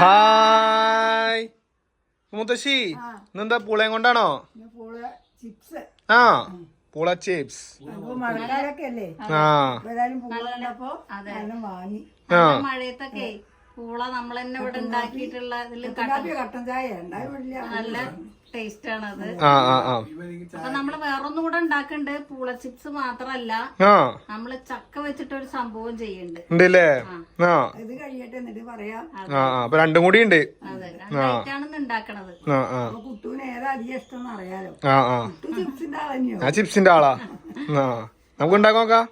Hi. മുത്തശ്ശി ഇന്നെന്താ പൂളയും കൊണ്ടാണോ? പൂൾ ചിപ്സ്. ആ പൂള ചിപ്സ്. ആ. ആ. മഴയത്തൊക്കെ പൂള നമ്മൾ തന്നെ ഇവിടെ ഉണ്ടാക്കിയിട്ടുള്ള കട്ടൻ ചായ. ഉണ്ടായി വലിയ നല്ല ടേസ്റ്റ് ആണ് അത് ആ ആ ആ. അപ്പൊ നമ്മൾ വേറൊന്നും കൂടെ ഉണ്ടാക്കുന്നുണ്ട് പൂള ചിപ്സ് മാത്രല്ല. ആ. നമ്മൾ ചക്ക വെച്ചിട്ട് ഒരു സംഭവം ചെയ്യുന്നുണ്ട് ഉണ്ടല്ലേ? ആ. ഇത് കഴിയട്ടെ എന്നിട്ട് പറയാം. ആ ആ. അപ്പൊ രണ്ടും കൂടി ഉണ്ട്. അതെ. രണ്ടായിട്ടാണ് ഉണ്ടാക്കണത്. ആ ആ. അപ്പൊ കുട്ടുവിന് ഏതാ അധികം ഇഷ്ടം എന്ന് അറിയാലോ. ആ ആ. കുട്ടു ചിപ്സിന്റെ ആളന്നെയോ? ഞാൻ ചിപ്സിന്റെ ആളാ. ആ. നമുക്ക് ഉണ്ടാക്കാം നോക്കാം.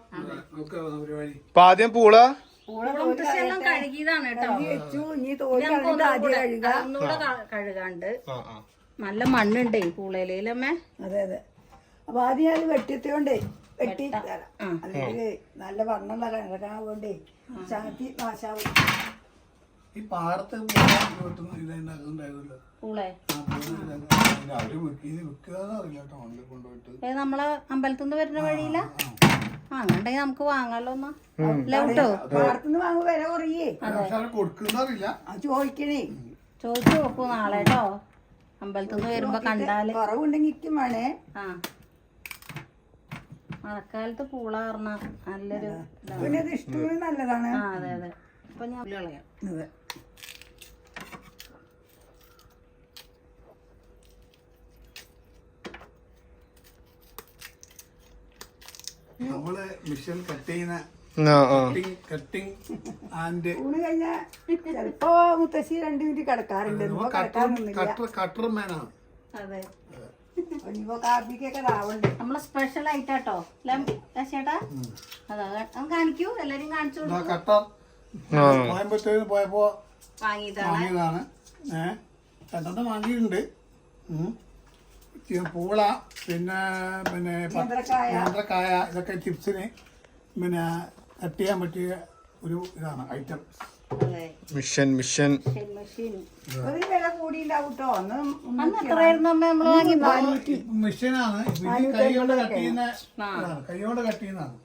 അപ്പൊ ആദ്യം പൂള. പൂള മുത്തശ്ശി എല്ലാം കഴുകിയതാണ് കേട്ടോ. വെച്ചു. ഇനി തോന്നി ആദ്യം ഒന്നുകൂടെ കഴുകാണ്ട്. ആ ആ. നല്ല മണ്ണുണ്ടേ പൂളയിലേലമ്മേ അതെ അതെ. അപ്പൊ ആദ്യം ഞാൻ വെട്ടിയത്തോണ്ടേ വെട്ടി അല്ലെങ്കിൽ നല്ല വണ്ണുള്ള കിഴക്കാൻ വേണ്ടേ ചാത്തി നാശാവും ഈ പാടത്ത് നമ്മളെ അമ്പലത്തിൽ നിന്ന് വരുന്ന വഴിയില? ആ അങ്ങണ്ടെങ്കിൽ നമുക്ക് വാങ്ങാലോ എന്നാ ലൗട്ടോ പാടത്തുനിന്ന് വാങ്ങുമ്പോ വില കുറയേ. ചോദിക്കണേ. ചോദിച്ചു നോക്കൂ നാളെ കേട്ടോ. അമ്പലത്തിൽ നിന്ന് വരുമ്പോ കണ്ടാൽ. കുറവുണ്ടെങ്കിൽ ഇക്കും ആ. മഴക്കാലത്ത് പൂള പറഞ്ഞ നല്ലൊരു പിന്നെ ഇത് നല്ലതാണ്. ആ അതെ അതെ. അപ്പൊ ഞാൻ കളയാം. നമ്മൾ മിഷൻ കട്ട് ചെയ്യുന്ന കട്ടിങ് കട്ടിങ് ആൻഡ് ഊണ് കഴിഞ്ഞാ ചെലപ്പോ മുത്തശ്ശി രണ്ടു മിനിറ്റ് കിടക്കാറുണ്ട്. കട്ടർ കട്ടർ മാനാണ് അതെ. ഇനിയിപ്പോ കാപ്പിക്കൊക്കെ ഇതാവണ്ട് നമ്മൾ സ്പെഷ്യൽ ആയിട്ടാട്ടോ. ചേട്ടാ അതാ കാണിക്കൂ. എല്ലാരും കാണിച്ചു. കട്ടർ. കോയമ്പത്തൂരിൽ പോയപ്പോ വാങ്ങിയതാണ്. ഏഹ് രണ്ടെണ്ണം വാങ്ങിയിട്ടുണ്ട്. പൂള പിന്നെ പിന്നെ. നേന്ത്രക്കായ ഇതൊക്കെ ചിപ്സിന്. പിന്നെ കട്ട് ചെയ്യാൻ പറ്റിയ ഒരു ഇതാണ് ഐറ്റം മിഷൻ മിഷൻ മിഷനാണ് ഇത് കൈ കൊണ്ട് കട്ട് ചെയ്യുന്ന ഇതാണ്. കൊണ്ട് കട്ട് ചെയ്യുന്നതാണ്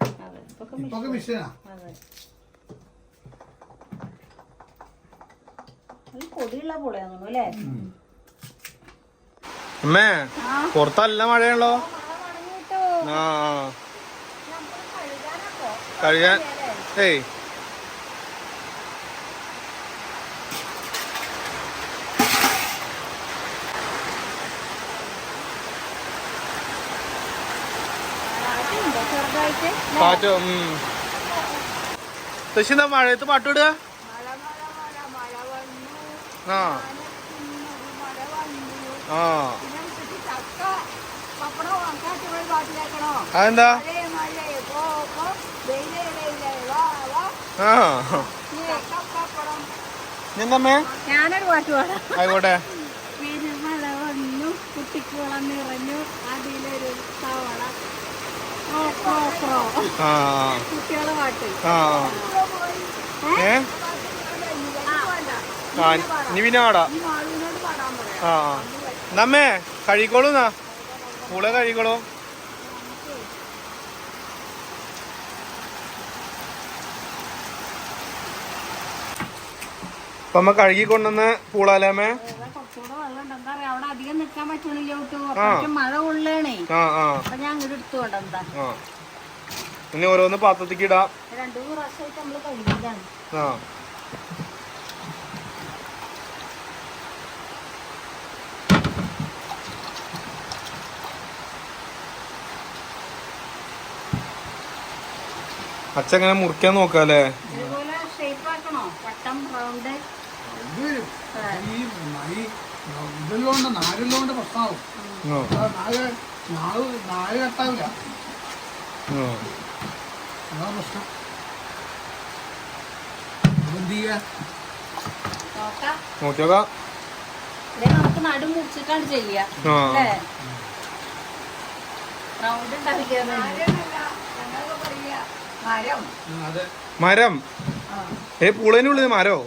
ഇപ്പൊ മിഷനാ പൊടിയുള്ള പുളയാന്നു അല്ലേ? അമ്മേ പുറത്തല്ല മഴയുള്ളോ ആ. ആ കഴുകാൻ ഏയ് ഉം. ശശി എന്താ മഴയത്ത് പാട്ടിടുക ആ. ആ. അതെന്താ? ആ. എന്തമ്മേ ഞാനൊരു പാട്ട് പാടാം. ആയിക്കോട്ടെ. പെരുമഴ വന്നു കുട്ടിക്കുളം നിറഞ്ഞു അതിലൊരു തവള. ആ. കുട്ടികളെ പാട്ട്. ആ ഏ? ആ ഇനി പിന്നെ പാടാ. ആ നമ്മേ കഴിക്കോളൂ നാ കൂടെ കഴിക്കോളൂ. അപ്പൊ അമ്മ കഴുകി കൊണ്ടുവന്ന് പൂളാലാമേ അവിടെ അധികം പറ്റണില്ല മഴ ഉള്ളേണേ അപ്പൊ ഞാൻ എടുത്തു ഇനി ഓരോന്ന് പാത്രത്തിക്ക് ഇടാം. രണ്ടു മൂന്ന് പ്രാവശ്യമായിട്ട് നമ്മൾ കഴുകിയതാണ്. ആ. അച്ഛങ്ങനെ മുറിക്കാൻ നോക്കാല്ലേ ഇതുപോലെ ഷേപ്പ് ആക്കണോ വട്ടം റൗണ്ട് ഇത് ഈ ഈ ഇതെല്ലോണ്ട് നാലെല്ലോണ്ട് പ്രശ്നമാവും നാല് നാല് നാല് കട്ടാവില്ല. അതാ പ്രശ്നം. എന്ത് ചെയ്യാ? നമുക്ക് നടു മുറിച്ചിട്ടാണ് ചെയ്യാ. മരം. അതെ. മരം? ഏ പൂളേനുള്ളിൽ മരോ?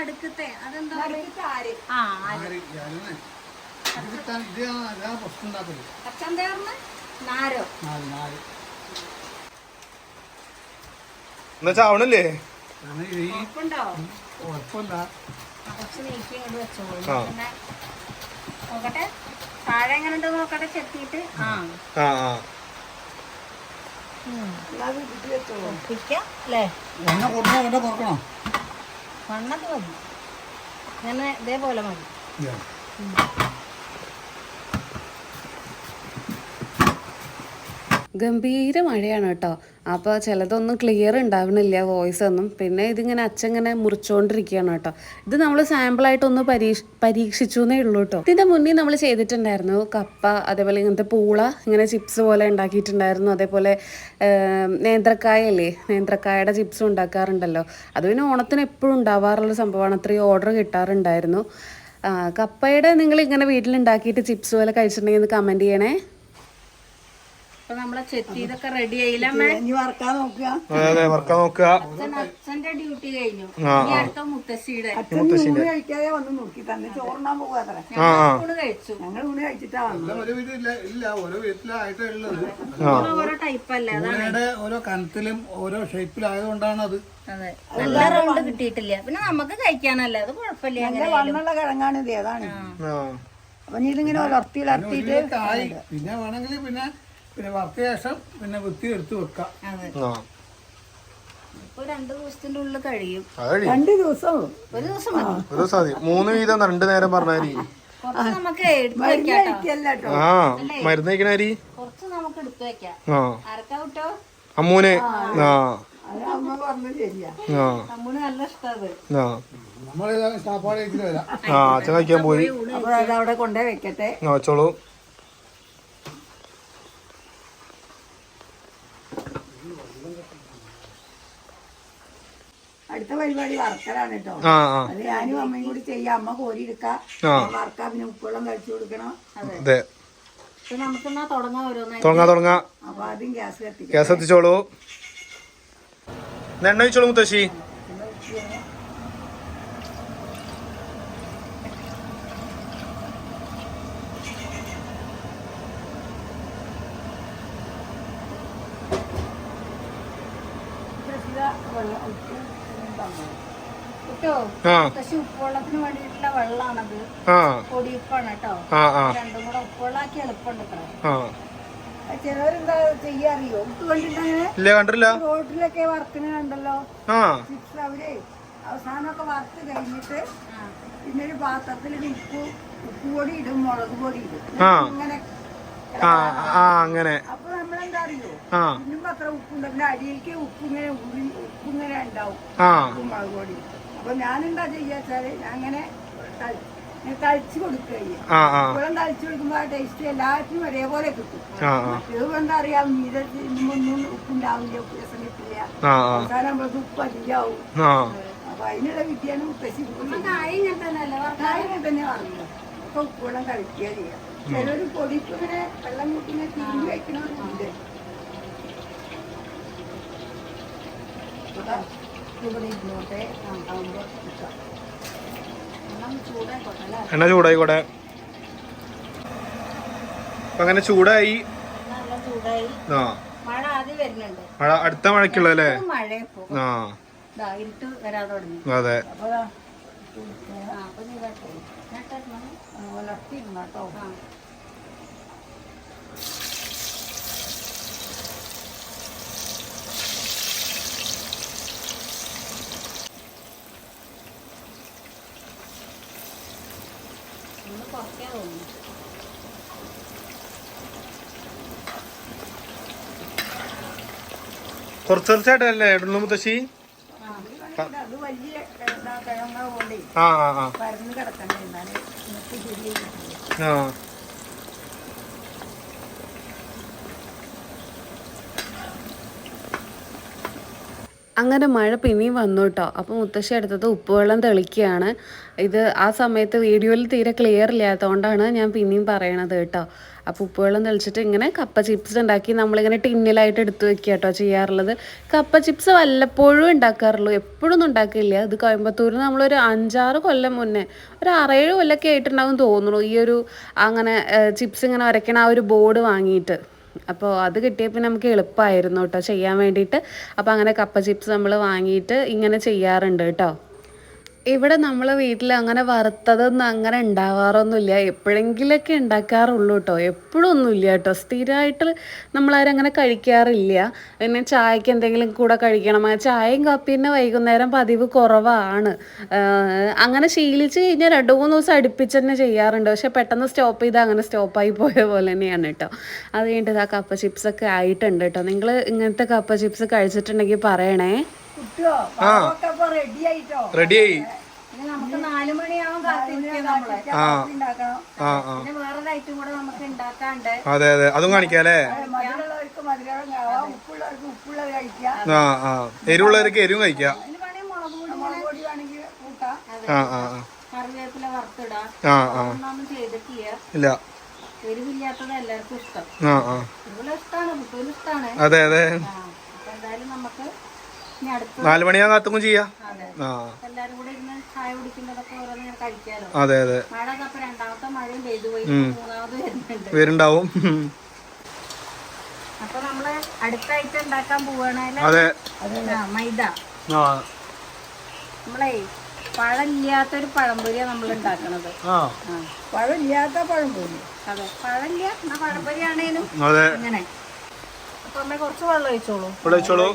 നടുക്കത്തെ അതെന്താ ആ നാരോ. ചാവണില്ലേ? നോക്കട്ടെ. താഴെ എങ്ങനെ ഉണ്ടോ നോക്കട്ടെ ചെത്തിയിട്ട്. ആ. എണ്ണ മണ്ണത് മതി. ഞാൻ ഇതേപോലെ മതി. ഗംഭീര മഴയാണ് കേട്ടോ. അപ്പോൾ ചിലതൊന്നും ക്ലിയർ ഉണ്ടാവണില്ല വോയിസ് ഒന്നും. പിന്നെ ഇതിങ്ങനെ അച്ഛങ്ങനെ മുറിച്ചുകൊണ്ടിരിക്കുകയാണ് കേട്ടോ. ഇത് നമ്മൾ സാമ്പിളായിട്ടൊന്ന് പരീക്ഷ പരീക്ഷിച്ചു എന്നേ ഉള്ളൂ കേട്ടോ. ഇതിന്റെ മുന്നേ നമ്മൾ ചെയ്തിട്ടുണ്ടായിരുന്നു കപ്പ അതേപോലെ ഇങ്ങനത്തെ പൂള ഇങ്ങനെ ചിപ്സ് പോലെ ഉണ്ടാക്കിയിട്ടുണ്ടായിരുന്നു. അതേപോലെ നേന്ത്രക്കായ നേന്ത്രക്കായല്ലേ നേന്ത്രക്കായയുടെ ചിപ്സ് ഉണ്ടാക്കാറുണ്ടല്ലോ. അത് പിന്നെ ഓണത്തിന് എപ്പോഴും ഉണ്ടാവാറുള്ള സംഭവമാണ്. അത്രയും ഓർഡർ കിട്ടാറുണ്ടായിരുന്നു. കപ്പയുടെ നിങ്ങൾ ഇങ്ങനെ വീട്ടിലുണ്ടാക്കിയിട്ട് ചിപ്സ് പോലെ കഴിച്ചിട്ടുണ്ടെങ്കിൽ ഒന്ന് കമന്റ് ചെയ്യണേ. അപ്പൊ നമ്മളെ ചെത്തി ഇതൊക്കെ റെഡി ആയില്ല അമ്മേ? ഇനി വറക്കാൻ നോക്കുക. അതെ അതെ വറക്കാൻ നോക്കുക. അച്ഛന്റെ ഡ്യൂട്ടി കഴിഞ്ഞു. അടുത്ത മുത്തശ്ശിയുടെ. കഴിക്കാതെ വന്ന് നോക്കി. തന്നെ ചോറിനാൻ കഴിച്ചു. ഞങ്ങൾ ഊണ് കഴിച്ചിട്ടാ ഓരോ അതാണ്. ഓരോ കനത്തിലും ഓരോ ഷേപ്പിലായതുകൊണ്ടാണ് അത്. അതെ. നല്ല റൗണ്ട് കിട്ടിയിട്ടില്ല. പിന്നെ നമുക്ക് കഴിക്കാനല്ലേ അത് കുഴപ്പമില്ല നല്ല വണ്ണുള്ള കിഴങ്ങാണ് ഇത് ഏതാണ്? അപ്പൊ ഇതിങ്ങനെ ഉലർത്തി ഉലർത്തിയിട്ട് ആയി പിന്നെ വേണമെങ്കിൽ പിന്നെ പിന്നെ വറുത്ത ശേഷം പിന്നെ വൃത്തി എടുത്ത് വെക്കാം. ഇപ്പൊ രണ്ട് ദിവസത്തിന്റെ ഉള്ളിൽ കഴിയും. രണ്ട് ദിവസം. ഒരു ദിവസം ഒരു ദിവസം മതി. മൂന്ന് വീതം രണ്ട് നേരം പറഞ്ഞാരി. കുറച്ച് നമുക്ക് എടുത്തു മരുന്ന് വെക്കാം കഴിക്കല്ല കേട്ടോ. ആ. മരുന്ന് കഴിക്കണ കുറച്ച് നമുക്ക് എടുത്തു വെക്കാം. ആർക്കാ വിട്ടോ? അമ്മൂന്. ആ. അമ്മ പറഞ്ഞത് ശരിയാ. ആ. അച്ഛൻ കഴിക്കാൻ പോയി. അവിടെ കൊണ്ടേ വെക്കട്ടെ. ആ പരിപാടി വറക്കലാണ് കേട്ടോ. അത് ഞാനും അമ്മയും കൂടി ചെയ്യാം. അമ്മ കോരി എടുക്കാം. വറക്കാം പിന്നെ ഉപ്പുവെള്ളം കഴിച്ചു കൊടുക്കണം. അതെ. തുടങ്ങാ തുടങ്ങാ അപ്പൊ ആദ്യം ഗ്യാസ് കത്തിക്കാം. ഗ്യാസ് എത്തിച്ചോളൂ എണ്ണ വെച്ചോളൂ മുത്തശ്ശി. തന്നു. കിട്ടോ? പക്ഷെ ഉപ്പുവെള്ളത്തിന് വേണ്ടിയിട്ടുള്ള വെള്ളമാണത് പൊടിയുപ്പാണ് കേട്ടോ. ആ ആ. രണ്ടും കൂടെ ഉപ്പുവെള്ളാക്കി എളുപ്പമുണ്ട് ചിലവരെന്താ ചെയ്യാറിയോ? കണ്ടിട്ടില്ല. റോട്ടിലൊക്കെ വറുക്കണ കണ്ടല്ലോ? അവർ അവസാനമൊക്കെ വറുത്ത് കഴിഞ്ഞിട്ട് പിന്നെ ഒരു പാത്രത്തിൽ ഉപ്പ് ഉപ്പ് പൊടി ഇടും മുളക് പൊടി ഇടും. ആ. ഇങ്ങനെ ആ ആ അങ്ങനെ. അപ്പൊ നമ്മളെന്താ അറിയോ ആ ഇന്നും അത്ര ഉണ്ടാവും. ആ. ഉപ്പും മുളക് പൊടി അപ്പൊ ഞാനെന്താ ചെയ്യാച്ചാൽ ഞാൻ അങ്ങനെ തളി- ഇങ്ങനെ തളിച്ച് കൊടുക്കുക ആ ആ. ഇപ്പോഴും തളിച്ച് കൊടുക്കുമ്പോ ആ ടേസ്റ്റ് എല്ലാത്തിനും ഒരേപോലെ കിട്ടും. ആ ആ. മറ്റേത് എന്താ അറിയാം മീതെ ഒന്നും ഉപ്പുണ്ടാവില്ല ഉപ്പ് രസം കിട്ടില്ല. ആ ആ. അവസാനം ആകുമ്പോഴേക്കും ഉപ്പ് അധികമാവും. ആ. അപ്പൊ അതിനുള്ള വിദ്യയാണ് മുത്തശ്ശി. കായ് ഇങ്ങനെ തന്നെ അല്ലേ കാര്യം തന്നെ പറഞ്ഞു അപ്പൊ ഉപ്പുവെള്ളം കളിക്കുക ചെയ്യാം. ചിലൊരു പൊടിക്ക് ഇങ്ങനെ വെള്ളം കൂട്ടി ഇങ്ങനെ തിരിഞ്ഞു ഇവിടെ ഇരുന്നോട്ടെ അല്ലേ? എണ്ണ ചൂടായിക്കോട്ടെ. അപ്പൊ അങ്ങനെ ചൂടായി. ആ. മഴ അടുത്ത മഴക്കുള്ളല്ലേ ആ. അതെ. കുറയ്ക്കാൻ തോന്നുന്നു. കുറച്ച് കുറച്ചായിട്ടല്ലേ ഇടുന്നു മുത്തശ്ശി അത് വലിയ എന്താ കിഴങ്ങ കൊണ്ടേ ആ ആ ആ പരന്ന് കിടക്കണ്ടേ എന്നാൽ ഇന്നത്തെ ശരിയായി ആ അങ്ങനെ മഴ പിന്നെയും വന്നു കേട്ടോ അപ്പോൾ മുത്തശ്ശി എടുത്തത് ഉപ്പുവെള്ളം തെളിക്കുകയാണ്. ഇത് ആ സമയത്ത് വീഡിയോയിൽ തീരെ ക്ലിയർ ഇല്ലാത്തതുകൊണ്ടാണ് ഞാൻ പിന്നെയും പറയണത് കേട്ടോ. അപ്പോൾ ഉപ്പുവെള്ളം തെളിച്ചിട്ട് ഇങ്ങനെ കപ്പ ചിപ്സ് ഉണ്ടാക്കി നമ്മളിങ്ങനെ ടിന്നിലായിട്ട് എടുത്തു വെക്കുക കേട്ടോ ചെയ്യാറുള്ളത്. കപ്പ ചിപ്സ് വല്ലപ്പോഴും ഉണ്ടാക്കാറുള്ളൂ. എപ്പോഴും ഒന്നും ഉണ്ടാക്കില്ല. ഇത് കോയമ്പത്തൂരിൽ നമ്മളൊരു അഞ്ചാറ് കൊല്ലം മുന്നേ ഒരു ആറേഴ് കൊല്ലമൊക്കെ ആയിട്ടുണ്ടാകും തോന്നുള്ളൂ ഈ ഒരു അങ്ങനെ ചിപ്സ് ഇങ്ങനെ വരയ്ക്കണ ആ ഒരു ബോർഡ് വാങ്ങിയിട്ട്. അപ്പോൾ അത് കിട്ടിയപ്പോൾ നമുക്ക് എളുപ്പമായിരുന്നു കേട്ടോ ചെയ്യാൻ വേണ്ടിയിട്ട്. അപ്പോൾ അങ്ങനെ കപ്പ ചിപ്സ് നമ്മൾ വാങ്ങിയിട്ട് ഇങ്ങനെ ചെയ്യാറുണ്ട് കേട്ടോ ഇവിടെ നമ്മൾ വീട്ടിൽ അങ്ങനെ വറുത്തതൊന്നും അങ്ങനെ ഉണ്ടാവാറൊന്നുമില്ല. എപ്പോഴെങ്കിലൊക്കെ ഉണ്ടാക്കാറുള്ളൂ കേട്ടോ എപ്പോഴും ഒന്നുമില്ല കേട്ടോ സ്ഥിരമായിട്ട് നമ്മളാരും അങ്ങനെ കഴിക്കാറില്ല. പിന്നെ ചായക്ക് എന്തെങ്കിലും കൂടെ കഴിക്കണം. ചായയും കാപ്പിയും വൈകുന്നേരം പതിവ് കുറവാണ്. അങ്ങനെ ശീലിച്ച് കഴിഞ്ഞാൽ രണ്ട് മൂന്ന് ദിവസം അടുപ്പിച്ച് തന്നെ ചെയ്യാറുണ്ട്. പക്ഷെ പെട്ടെന്ന് സ്റ്റോപ്പ് ചെയ്താൽ അങ്ങനെ സ്റ്റോപ്പായി പോയ പോലെ തന്നെയാണ് കേട്ടോ അത് കഴിഞ്ഞിട്ട് ആ കപ്പ ചിപ്സൊക്കെ ആയിട്ടുണ്ട് കേട്ടോ നിങ്ങൾ ഇങ്ങനത്തെ കപ്പ ചിപ്സ് കഴിച്ചിട്ടുണ്ടെങ്കിൽ പറയണേ. റെഡിയായി നമുക്ക് നാലു മണിയാവും അതെ അതെ. അതും കാണിക്കാല്ലേ ആ ആ. എരിവുള്ളവർക്ക് എരിവും കഴിക്കാം. ആ ആ ആ. ആ ഇല്ല. എരിവില്ലാത്തത് എല്ലാവർക്കും ഇഷ്ടം. ആ ആ. അതെ അതെ. നമുക്ക് നാല് മണിയാ കാത്തും ചെയ്യാ. അതെ. ആ. അതെ അതെ. വരുണ്ടാവും. അതെ. മൈദ. നമ്മളേ പഴമില്ലാത്തൊരു പഴംപൊരിയാ നമ്മൾ ഉണ്ടാക്കണത്. പഴമില്ലാത്ത പഴംപൊരി. അതെ. പഴമില്ല പഴംപൊരി ആണേലും അതെ. ഇങ്ങനെ. അപ്പൊ അമ്മ കുറച്ച് വെള്ളം ഒഴിച്ചോളൂ. വെള്ളം വെച്ചോളൂ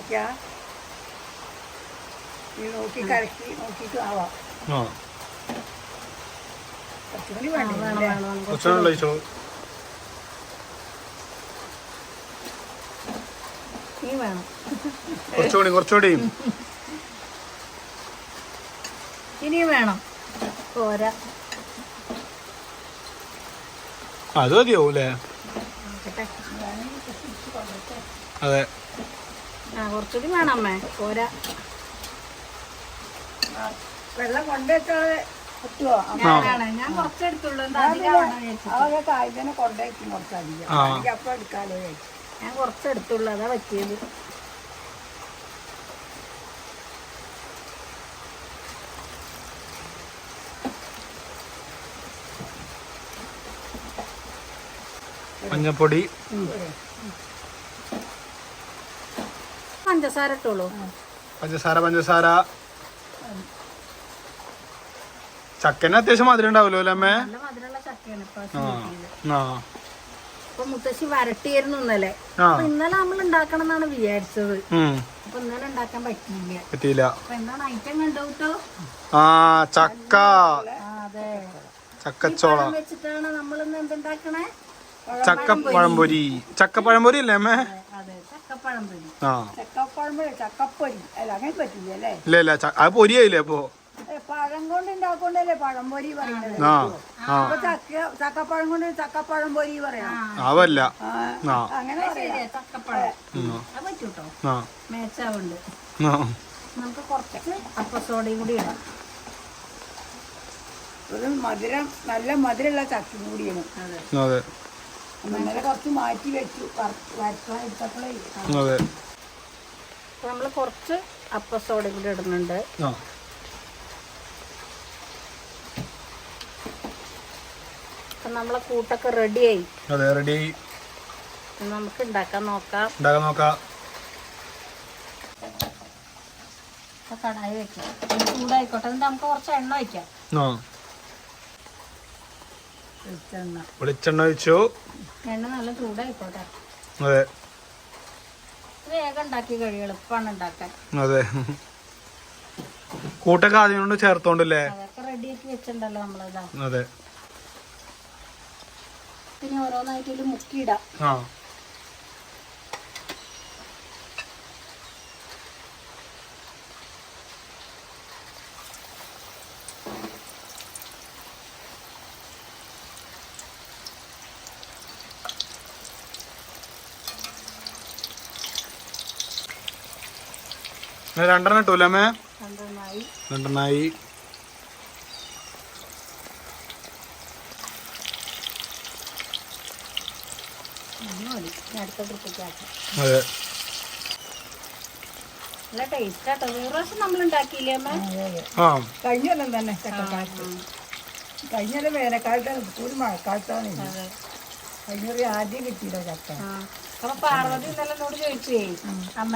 കഴിക്കാം ഈ നോക്കി കലക്കി നോക്കിയിട്ട് ആവാം. ആ. കുറച്ചുകൂടി ആ, വേണ്ടി വേണം. ഇനി വേണം. കുറച്ചുകൂടി കുറച്ചുകൂടി. ഇനിയും വേണം. പോരാ. അത് മതിയാവൂലേ അതെ. ആ കുറച്ചുകൂടി വേണം അമ്മേ. പോരാ. വെള്ളം കൊണ്ടുവച്ചാൽ പറ്റുമോ ഞാൻ കുറച്ചെടുത്തുള്ളൂ. വിചാരിച്ചു. അതൊക്കെ കായ്ച്ചനെ കൊണ്ടുവയ്ക്കും കുറച്ചധികം. എനിക്ക് അപ്പം എടുക്കാലോ ഞാൻ കുറച്ചെടുത്തുള്ളൂ. അതാ പറ്റിയത്. മഞ്ഞപ്പൊടി. പഞ്ചസാര ഇട്ടോളൂ. പഞ്ചസാര പഞ്ചസാര. ചക്കന് അത്യാവശ്യം മധുരം ഉണ്ടാവുമല്ലോ അല്ലേ അമ്മേ? നല്ല മധുരമുള്ള ചക്കയാണ് ഇപ്പൊ ആ. അപ്പൊ മുത്തശ്ശി വരട്ടിയായിരുന്നു ഇന്നലെ. ആ. അപ്പൊ ഇന്നലെ നമ്മൾ ഉണ്ടാക്കണം എന്നാണ് വിചാരിച്ചത്. ഉം. അപ്പൊ ഇന്നലെ ഉണ്ടാക്കാൻ പറ്റിയില്ല. പറ്റിയില്ല. അപ്പൊ എന്താണ് ഐറ്റം കണ്ടു കേട്ടോ ആ ചക്ക. അതെ. ചക്കച്ചോള. പഴം വെച്ചിട്ടാണ് നമ്മൾ ഇന്ന് എന്തുണ്ടാക്കണേ ചക്ക പഴംപൊരി. ചക്ക പഴംപൊരി അല്ലേ അമ്മേ? അതെ ചക്കപ്പഴം പൊരി ആ. ചക്കപ്പഴം ചക്കപ്പൊരി. അല്ല അങ്ങനെ പറ്റില്ല അല്ലേ? ഇല്ല ഇല്ല. ച- അത് പൊരിയായില്ലേ അപ്പോ? പഴം കൊണ്ട് ഉണ്ടാക്കൊണ്ടല്ലേ? പഴംപൊരി പറയുന്നത് ആ ആ. അപ്പൊ ചക്ക ചക്കപ്പഴം കൊണ്ട് ചക്കപ്പഴം പൊരി പറയാം. അവല്ല ആ, അങ്ങനെ പറയാം. ശരിയാ ചക്കപ്പഴം. അത് പറ്റൂട്ടോ? ആ. മേച്ചാവുണ്ട്. ആ. നമുക്ക് കുറച്ച് അപ്പസോഡയും കൂടി ഇടാം. ഒരു മധുരം നല്ല മധുരമുള്ള ചക്കും കൂടിയാണ് അതെ. അതെ. അപ്പൊ കുറച്ച് മാറ്റി വെച്ചു. വരക്കാൻ എടുത്തപ്പോഴേ അതെ. അപ്പൊ നമ്മൾ കുറച്ച് അപ്പസോഡയും കൂടി ഇടുന്നുണ്ട്. ആ. അപ്പൊ നമ്മളെ കൂട്ടൊക്കെ റെഡിയായി അതെ റെഡി നമുക്ക് ഉണ്ടാക്കാൻ നോക്കാം. ഉണ്ടാക്കാൻ നോക്കാം. കടായി വെക്കാം. ഇത് ചൂടായിക്കോട്ടെ. എന്നിട്ട് നമുക്ക് കുറച്ച് എണ്ണ വെളിച്ചെണ്ണ. ഒഴിച്ചു. എണ്ണ നല്ല ചൂടായിക്കോട്ടെ. അതെ. ഇത് വേഗം ഉണ്ടാക്കി കഴിയും. എളുപ്പമാണ് ഉണ്ടാക്കാൻ. അതെ. കൂട്ടൊക്കെ ആദ്യം ചേർത്തോണ്ടല്ലേ? റെഡിയാക്കി വെച്ചിട്ടുണ്ടല്ലോ നമ്മളിതാ അതെ. പിന്നെ ഓരോന്നായിട്ട് ഇതിൽ മുക്കിയിടാം. ആ. രണ്ടെണ്ണം രണ്ടെണ്ണമായി രണ്ടെണ്ണായി ഒന്ന് മതി ഇനി അടുത്ത അതെ. നല്ല ടേസ്റ്റ് ആട്ടോ. ഒരു പ്രാവശ്യം നമ്മൾ ഉണ്ടാക്കിയില്ലേ അമ്മ? ആ കഴിഞ്ഞൊല്ലം തന്നെ ചക്കക്കാലത്ത് കഴിഞ്ഞൊല്ലം വേനൽക്കാലത്താണ് ഒരു മഴക്കാലത്താണ് കഴിഞ്ഞൊരു ആദ്യം കിട്ടിയില്ല ചക്ക. ആ. അപ്പൊ പാർവതി ഇന്നലെ എന്നോട് ചോദിച്ചേ അമ്മ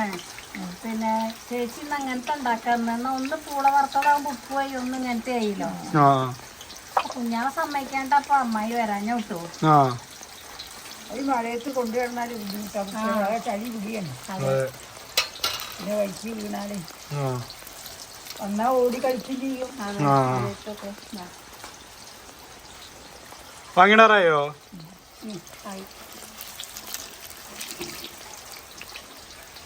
പിന്നെ ചേച്ചി ഇന്ന് അങ്ങനത്തെ ഉണ്ടാക്കാന്ന് എന്നാ ഒന്ന് പൂള വറുത്തതാകുമ്പോ ഉപ്പ് പോയി ഒന്ന് ഇങ്ങനത്തെ ആയില്ലോ. ആ. കുഞ്ഞാളെ സമ്മതിക്കാണ്ട് അപ്പൊ അമ്മായി വരാഞ്ഞ വിട്ടു. ആ. ഈ മഴയത്ത് കൊണ്ടുവരുന്നാലും ബുദ്ധിമുട്ടാണ് ചളി പിടിയാണ്. പിന്നെ വഴിക്ക് വീണാലേ ആ. വന്നാ ഓടി കളിക്കുകയും ചെയ്യും. വാങ്ങിടാറായോ?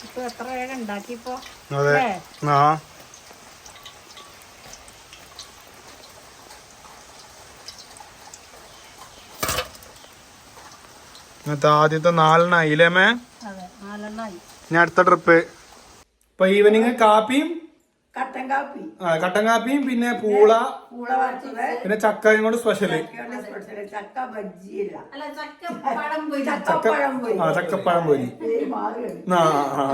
ഇപ്പൊ എത്ര വേഗം ഉണ്ടാക്കിപ്പോ ഇന്നത്തെ ആദ്യത്തെ നാലെണ്ണായില്ലേ മേ അമ്മേ? ഞാൻ ഇനി അടുത്ത ട്രിപ്പ് ഇപ്പൊ ഈവനിങ് കാപ്പിയും കട്ടൻ കാപ്പി. ആ, കട്ടൻ കാപ്പിയും പിന്നെ പൂള പൂള വറുത്തത്. പിന്നെ ചക്കയും കൊണ്ട് സ്പെഷ്യൽ ചക്ക ബജ്ജിയില്ല. അല്ല ചക്ക പഴം പോയി ചക്കപ്പഴം പോയി ആ ചക്കപ്പഴം പൊരി. പേര് ആ ആ.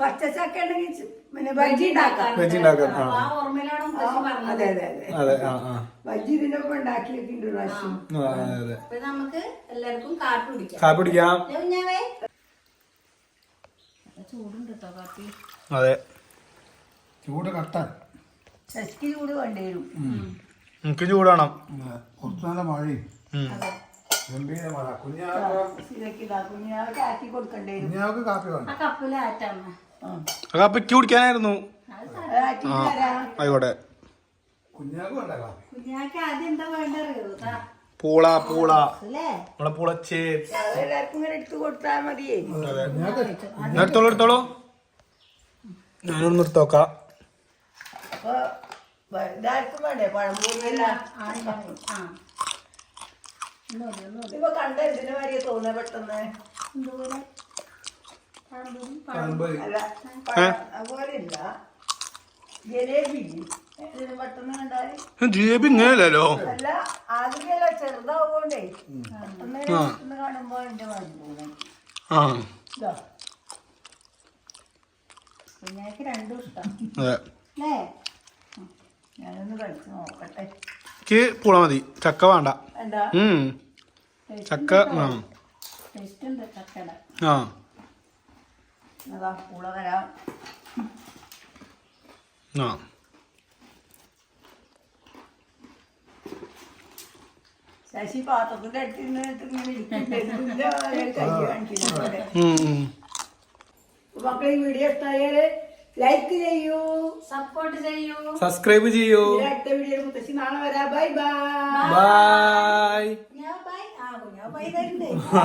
പച്ച ചക്ക ഉണ്ടെങ്കിൽ ച് പിന്നെ ബജ്ജി ഉണ്ടാക്കാം. വെജ് ഉണ്ടാക്കാം. ആ. ആ ഓർമ്മയിലാണ് മുത്തശ്ശി പറഞ്ഞത്? അതെ അതെ അതെ. അതെ ആ ആ. ബജ്ജി ഇതിന്റെ ഒപ്പം ഉണ്ടാക്കിയിട്ടുണ്ട് ഒരു പ്രാവശ്യം. ആ, അതെ അതെ. അപ്പൊ നമുക്ക് എല്ലാവർക്കും കാപ്പി കുടിക്കാം. കാപ്പി കുടിക്കാം. അല്ലേ കുഞ്ഞാവേ. ചൂടുണ്ട് കേട്ടോ കാപ്പി. അതെ. ചൂട് കട്ടാൻ ശശിക്ക് ചൂട് വേണ്ടി വരും. എനിക്ക് ചൂടാണം കുറച്ച് നല്ല മഴയും. ഉം. ഗംഭീര മഴ. കുഞ്ഞാവ് ആക്കി കൊടുക്കേണ്ടി കുഞ്ഞാവക്ക് കാപ്പി വേണം. ആ കപ്പിൽ കാപ്പിക്ക് കുടിക്കാനായിരുന്നു. ആയിക്കോട്ടെ. കാപ്പി പൂള പൂള. അല്ലേ? നമ്മളെ എല്ലാവർക്കും മതിയേ. എടുത്തോളൂ എടുത്തോളൂ. ഞാനൊന്ന് നിർത്തോക്കാം ഇതാർക്കും വേണ്ടേ? ഒന്നുമില്ല ഇപ്പൊ കണ്ട ഇതിന് വരെ തോന്നുക പെട്ടെന്ന്? എന്തോരം? പഴംപൊരി, പഴംപൊരി. അല്ല ജലേബി. ജിലേബി ഇങ്ങനെയല്ലോ ആ. എനിക്ക് പൂള മതി. ചക്ക വേണ്ട. വേണ്ട? ചക്ക ആ. ടേസ്റ്റ് ഉണ്ട് ചക്കട ആ. അതാ പൂള തരാം. ആ. ശശി പാത്രത്തിന്റെ മക്കളെ വീഡിയോ ഇഷ്ടമായാൽ ലൈക്ക് ചെയ്യൂ. സപ്പോർട്ട് ചെയ്യൂ. സബ്സ്ക്രൈബ് ചെയ്യൂ. അടുത്ത വീഡിയോ മുത്തശ്ശി നാളെ വരാം. ബൈ ബൈ ബൈ ഞാൻ ബൈ ആ ഞാൻ ബൈ തരണ്ടേ. ആ,